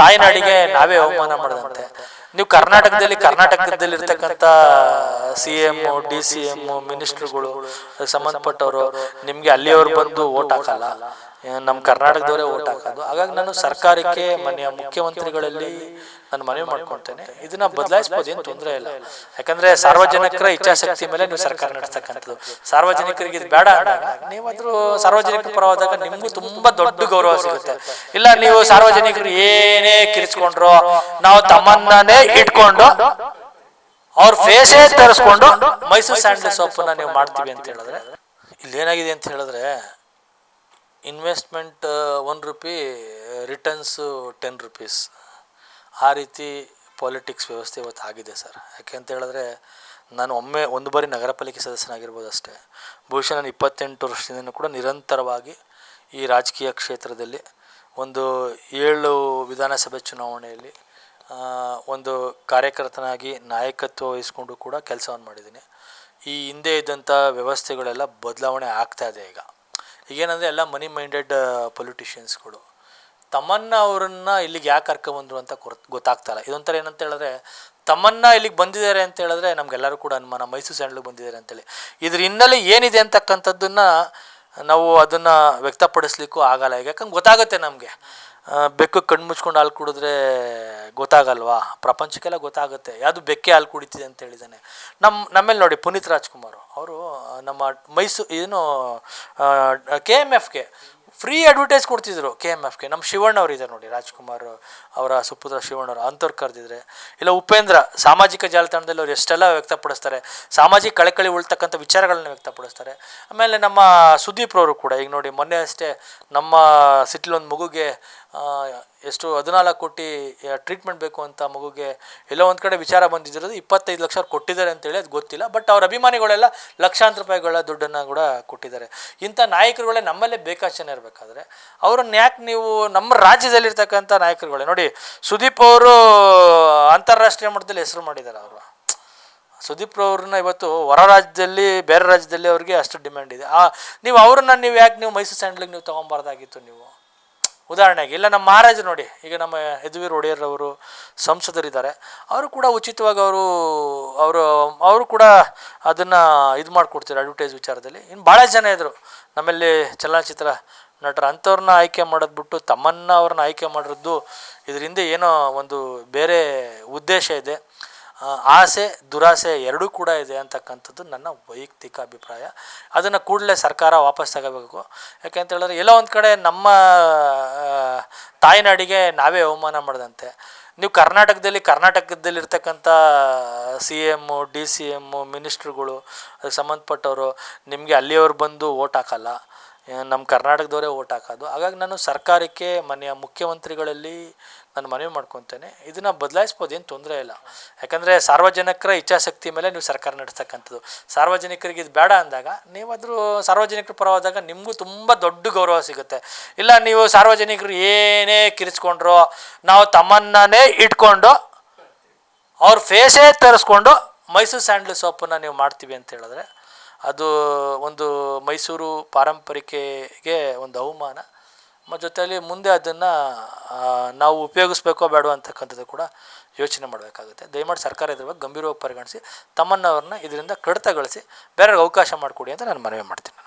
ತಾಯ್ನಾಡಿಗೆ ನಾವೇ ಅವಮಾನ ಮಾಡದಂತೆ. ನೀವು ಕರ್ನಾಟಕದಲ್ಲಿ ಕರ್ನಾಟಕದಲ್ಲಿ ಇರ್ತಕ್ಕಂಥ C M D C M ಮಿನಿಸ್ಟರ್ಗಳು ಸಂಬಂಧಪಟ್ಟವರು, ನಿಮ್ಗೆ ಅಲ್ಲಿಯವ್ರು ಬಂದು ಓಟ್ ಹಾಕಲ್ಲ. ನಮ್ಮ ಕರ್ನಾಟಕದವರೇ ಓಟ್ ಹಾಕೋದು. ಹಾಗಾಗಿ ನಾನು ಸರ್ಕಾರಕ್ಕೆ ಮನೆಯ ಮುಖ್ಯಮಂತ್ರಿಗಳಲ್ಲಿ ನಾನು ಮನವಿ ಮಾಡ್ಕೊಳ್ತೇನೆ. ಇದನ್ನ ಬದಲಾಯಿಸ್ಬೋದು ಏನು ತೊಂದರೆ ಇಲ್ಲ. ಯಾಕಂದ್ರೆ ಸಾರ್ವಜನಿಕರ ಇಚ್ಛಾಶಕ್ತಿ ಮೇಲೆ ನೀವು ಸರ್ಕಾರ ನಡೆಸ್ತಕ್ಕಂಥದ್ದು ಸಾರ್ವಜನಿಕರಿಗೆ ಇದು ಬೇಡ ನೀವಾದ್ರೂ ಸಾರ್ವಜನಿಕರ ಪರವಾದಾಗ ನಿಮಗೂ ತುಂಬಾ ದೊಡ್ಡ ಗೌರವ ಸಿಗುತ್ತೆ. ಇಲ್ಲ ನೀವು ಸಾರ್ವಜನಿಕರು ಏನೇ ಕಿರಿಸ್ಕೊಂಡ್ರು ನಾವು ತಮ್ಮನ್ನೇ ಇಟ್ಕೊಂಡು ಅವ್ರ ಫೇಸೇ ತರಿಸ್ಕೊಂಡು ಮೈಸೂರು ಸ್ಯಾಂಡಲ್ ಸೋಪನ್ನ ನೀವು ಮಾಡ್ತೀವಿ ಅಂತ ಹೇಳಿದ್ರೆ? ಇಲ್ಲಿ ಏನಾಗಿದೆ ಅಂತ ಹೇಳಿದ್ರೆ? Investment one rupee returns ten rupees ಆ ರೀತಿ ಪಾಲಿಟಿಕ್ಸ್ ವ್ಯವಸ್ಥೆ ಇವತ್ತು ಆಗಿದೆ ಸರ್ ಯಾಕೆ ಅಂತ ಹೇಳಿದ್ರೆ, ನಾನು ಒಮ್ಮೆ ಒಂದು ಬಾರಿ ನಗರ ಪಾಲಿಕೆ ಸದಸ್ಯನಾಗಿರ್ಬೋದು ಅಷ್ಟೇ. ಬಹುಶಃ ನಾನು ಇಪ್ಪತ್ತೆಂಟು ವರ್ಷದಿಂದ ಕೂಡ ನಿರಂತರವಾಗಿ ಈ ರಾಜಕೀಯ ಕ್ಷೇತ್ರದಲ್ಲಿ ಒಂದು ಏಳು ವಿಧಾನಸಭೆ ಚುನಾವಣೆಯಲ್ಲಿ ಒಂದು ಕಾರ್ಯಕರ್ತನಾಗಿ ನಾಯಕತ್ವ ವಹಿಸ್ಕೊಂಡು ಕೂಡ ಕೆಲಸವನ್ನು ಮಾಡಿದ್ದೀನಿ. ಈ ಹಿಂದೆ ಇದ್ದಂಥ ವ್ಯವಸ್ಥೆಗಳೆಲ್ಲ ಬದಲಾವಣೆ ಆಗ್ತಾ ಇದೆ ಈಗ. ಈಗೇನಂದರೆ ಎಲ್ಲ ಮನಿ ಮೈಂಡೆಡ್ ಪೊಲಿಟಿಷಿಯನ್ಸ್ಗಳು ತಮ್ಮನ್ನ ಅವರನ್ನ ಇಲ್ಲಿಗೆ ಯಾಕೆ ಕರ್ಕೊಂಬಂದ್ರು ಅಂತ ಕೊರ್ ಗೊತ್ತಾಗ್ತಾಯಿಲ್ಲ ಇದೊಂಥರ ಏನಂತ ಹೇಳಿದ್ರೆ, ತಮ್ಮನ್ನ ಇಲ್ಲಿಗೆ ಬಂದಿದ್ದಾರೆ ಅಂತ ಹೇಳಿದ್ರೆ ನಮಗೆಲ್ಲರೂ ಕೂಡ ಅನುಮಾನ ಮೈಸೂರು ಸ್ಯಾಂಡ್ಲಿಗೆ ಬಂದಿದ್ದಾರೆ ಅಂತೇಳಿ ಇದ್ರ ಹಿನ್ನೆಲೆ ಏನಿದೆ ಅಂತಕ್ಕಂಥದ್ದನ್ನು ನಾವು ಅದನ್ನು ವ್ಯಕ್ತಪಡಿಸ್ಲಿಕ್ಕೂ ಆಗಲ್ಲ. ಈಗ ಯಾಕಂದ್ರೆ ಗೊತ್ತಾಗುತ್ತೆ ನಮಗೆ. ಬೆಕ್ಕು ಕಣ್ಣು ಮುಚ್ಕೊಂಡು ಹಾಲು ಕುಡಿದ್ರೆ ಗೊತ್ತಾಗಲ್ವಾ? ಪ್ರಪಂಚಕ್ಕೆಲ್ಲ ಗೊತ್ತಾಗುತ್ತೆ. ಯಾವುದು ಬೆಕ್ಕೆ ಹಾಲು ಕುಡಿತಿದೆ ಅಂತ ಹೇಳಿದ್ದಾನೆ. ನಮ್ಮ ನಮ್ಮಲ್ಲಿ ನೋಡಿ ಪುನೀತ್ ರಾಜ್ಕುಮಾರ್. ನಮ್ಮ ಮೈಸೂರು ಏನು ಕೆ ಎಂ ಎಫ್ಗೆ ಫ್ರೀ ಅಡ್ವರ್ಟೈಸ್ ಕೊಡ್ತಿದ್ರು ಕೆ ಎಂ ಎಫ್ಗೆ ನಮ್ಮ ಶಿವಣ್ಣ ಅವರು ಇದ್ದಾರೆ ನೋಡಿ, ರಾಜ್ಕುಮಾರ್ ಅವರ ಸುಪುತ್ರ ಶಿವಣ್ಣ ಅವರು ಅಂಥವ್ರು ಕರೆದಿದ್ರೆ. ಇಲ್ಲ ಉಪೇಂದ್ರ, ಸಾಮಾಜಿಕ ಜಾಲತಾಣದಲ್ಲಿ ಅವ್ರು ಎಷ್ಟೆಲ್ಲ ವ್ಯಕ್ತಪಡಿಸ್ತಾರೆ, ಸಾಮಾಜಿಕ ಕಳಕಳಿ ಉಳ್ತಕ್ಕಂಥ ವಿಚಾರಗಳನ್ನ ವ್ಯಕ್ತಪಡಿಸ್ತಾರೆ. ಆಮೇಲೆ ನಮ್ಮ ಸುದೀಪ್ ಅವರು ಕೂಡ, ಈಗ ನೋಡಿ ಮೊನ್ನೆ ಅಷ್ಟೇ ನಮ್ಮ ಸಿಟಿಲೊಂದು ಮಗುಗೆ ಎಷ್ಟು ಹದಿನಾಲ್ಕು ಕೋಟಿ ಟ್ರೀಟ್ಮೆಂಟ್ ಬೇಕು ಅಂತ ಮಗುಗೆ ಎಲ್ಲೋ ಒಂದು ಕಡೆ ವಿಚಾರ ಬಂದಿದ್ದಿರೋದು ಇಪ್ಪತ್ತೈದು ಲಕ್ಷ ಅವ್ರು ಕೊಟ್ಟಿದ್ದಾರೆ ಅಂತೇಳಿ ಅದು ಗೊತ್ತಿಲ್ಲ. ಬಟ್ ಅವ್ರ ಅಭಿಮಾನಿಗಳೆಲ್ಲ ಲಕ್ಷಾಂತರ ರೂಪಾಯಿಗಳ ದುಡ್ಡನ್ನು ಕೂಡ ಕೊಟ್ಟಿದ್ದಾರೆ. ಇಂಥ ನಾಯಕರುಗಳೇ ನಮ್ಮಲ್ಲೇ ಬೇಕಾಚನೆ ಇರಬೇಕಾದ್ರೆ ಅವ್ರನ್ನ ಯಾಕೆ ನೀವು ನಮ್ಮ ರಾಜ್ಯದಲ್ಲಿರ್ತಕ್ಕಂಥ ನಾಯಕರುಗಳೇ? ನೋಡಿ, ಸುದೀಪ್ ಅವರು ಅಂತಾರಾಷ್ಟ್ರೀಯ ಮಟ್ಟದಲ್ಲಿ ಹೆಸರು ಮಾಡಿದ್ದಾರೆ ಅವರು. ಸುದೀಪ್ ಅವ್ರನ್ನ ಇವತ್ತು ಹೊರ ರಾಜ್ಯದಲ್ಲಿ, ಬೇರೆ ರಾಜ್ಯದಲ್ಲಿ ಅವ್ರಿಗೆ ಅಷ್ಟು ಡಿಮ್ಯಾಂಡ್ ಇದೆ. ಆ, ನೀವು ಅವ್ರನ್ನ ನೀವು ಯಾಕೆ ನೀವು ಮೈಸೂರು ಸ್ಯಾಂಡ್ಲಿಗೆ ನೀವು ತೊಗೊಬಾರ್ದಾಗಿತ್ತು ನೀವು? ಉದಾಹರಣೆಗೆ, ಇಲ್ಲ, ನಮ್ಮ ಮಹಾರಾಜ ನೋಡಿ, ಈಗ ನಮ್ಮ ಯದುವೀರ್ ಒಡೆಯರ್ ಅವರು ಸಂಸದರಿದ್ದಾರೆ, ಅವರು ಕೂಡ ಉಚಿತವಾಗಿ ಅವರು ಅವರು ಅವರು ಕೂಡ ಅದನ್ನು ಇದು ಮಾಡಿಕೊಡ್ತಾರೆ ಅಡ್ವರ್ಟೈಸ್ ವಿಚಾರದಲ್ಲಿ. ಇನ್ನು ಭಾಳ ಜನ ಇದ್ದರು ನಮ್ಮಲ್ಲಿ ಚಲನಚಿತ್ರ ನಟರು, ಅಂಥವ್ರನ್ನ ಆಯ್ಕೆ ಮಾಡೋದು ಬಿಟ್ಟು ತಮ್ಮನ್ನ ಅವ್ರನ್ನ ಆಯ್ಕೆ ಮಾಡಿರೋದು, ಇದರಿಂದ ಏನೋ ಒಂದು ಬೇರೆ ಉದ್ದೇಶ ಇದೆ. ಆಸೆ, ದುರಾಸೆ ಎರಡೂ ಕೂಡ ಇದೆ ಅಂತಕ್ಕಂಥದ್ದು ನನ್ನ ವೈಯಕ್ತಿಕ ಅಭಿಪ್ರಾಯ. ಅದನ್ನು ಕೂಡಲೇ ಸರ್ಕಾರ ವಾಪಸ್ ತಗೋಬೇಕು. ಯಾಕೆಂತ ಹೇಳಿದ್ರೆ, ಎಲ್ಲೋ ಒಂದು ಕಡೆ ನಮ್ಮ ತಾಯ್ನಾಡಿಗೆ ನಾವೇ ಅವಮಾನ ಮಾಡಿದಂತೆ. ನೀವು ಕರ್ನಾಟಕದಲ್ಲಿ, ಕರ್ನಾಟಕದಲ್ಲಿರ್ತಕ್ಕಂಥ C M D C M ಮಿನಿಸ್ಟ್ರುಗಳು ಅದಕ್ಕೆ ಸಂಬಂಧಪಟ್ಟವರು ನಿಮಗೆ ಅಲ್ಲಿಯವ್ರು ಬಂದು ಓಟ್ ಹಾಕಲ್ಲ. ನಮ್ಮ ಕರ್ನಾಟಕದವರೇ ಓಟ್ ಹಾಕೋದು. ಹಾಗಾಗಿ ನಾನು ಸರ್ಕಾರಕ್ಕೆ ಮನೆಯ ಮುಖ್ಯಮಂತ್ರಿಗಳಲ್ಲಿ ನಾನು ಮನವಿ ಮಾಡ್ಕೊತೇನೆ. ಇದನ್ನು ಬದಲಾಯಿಸ್ಬೋದು, ಏನು ತೊಂದರೆ ಇಲ್ಲ. ಯಾಕಂದರೆ ಸಾರ್ವಜನಿಕರ ಇಚ್ಛಾಶಕ್ತಿ ಮೇಲೆ ನೀವು ಸರ್ಕಾರ ನಡೆಸ್ತಕ್ಕಂಥದ್ದು. ಸಾರ್ವಜನಿಕರಿಗೆ ಇದು ಬೇಡ ಅಂದಾಗ, ನೀವಾದರೂ ಸಾರ್ವಜನಿಕರ ಪರವಾದಾಗ ನಿಮಗೂ ತುಂಬ ದೊಡ್ಡ ಗೌರವ ಸಿಗುತ್ತೆ. ಇಲ್ಲ, ನೀವು ಸಾರ್ವಜನಿಕರು ಏನೇ ಕಿರಿಸ್ಕೊಂಡ್ರು ನಾವು ತಮ್ಮನ್ನೇ ಇಟ್ಕೊಂಡು ಅವ್ರ ಫೇಸೇ ತರಿಸ್ಕೊಂಡು ಮೈಸೂರು ಸ್ಯಾಂಡಲ್ ಸೋಪನ್ನು ನೀವು ಮಾಡ್ತೀವಿ ಅಂತ ಹೇಳಿದ್ರೆ ಅದು ಒಂದು ಮೈಸೂರು ಪಾರಂಪರಿಕೆಗೆ ಒಂದು ಅವಮಾನ. ಮತ್ತು ಜೊತೆಯಲ್ಲಿ ಮುಂದೆ ಅದನ್ನು ನಾವು ಉಪಯೋಗಿಸ್ಬೇಕೋ ಬೇಡೋ ಅಂತಕ್ಕಂಥದ್ದು ಕೂಡ ಯೋಚನೆ ಮಾಡಬೇಕಾಗುತ್ತೆ. ದಯಮಾಡಿ ಸರ್ಕಾರ ಇದ್ರ ಬಗ್ಗೆ ಗಂಭೀರವಾಗಿ ಪರಿಗಣಿಸಿ, ತಮ್ಮನ್ನವ್ರನ್ನ ಇದರಿಂದ ಕಡಿತಗೊಳಿಸಿ, ಬೇರೆಯವ್ರಿಗೆ ಅವಕಾಶ ಮಾಡಿಕೊಡಿ ಅಂತ ನಾನು ಮನವಿ ಮಾಡ್ತೀನಿ.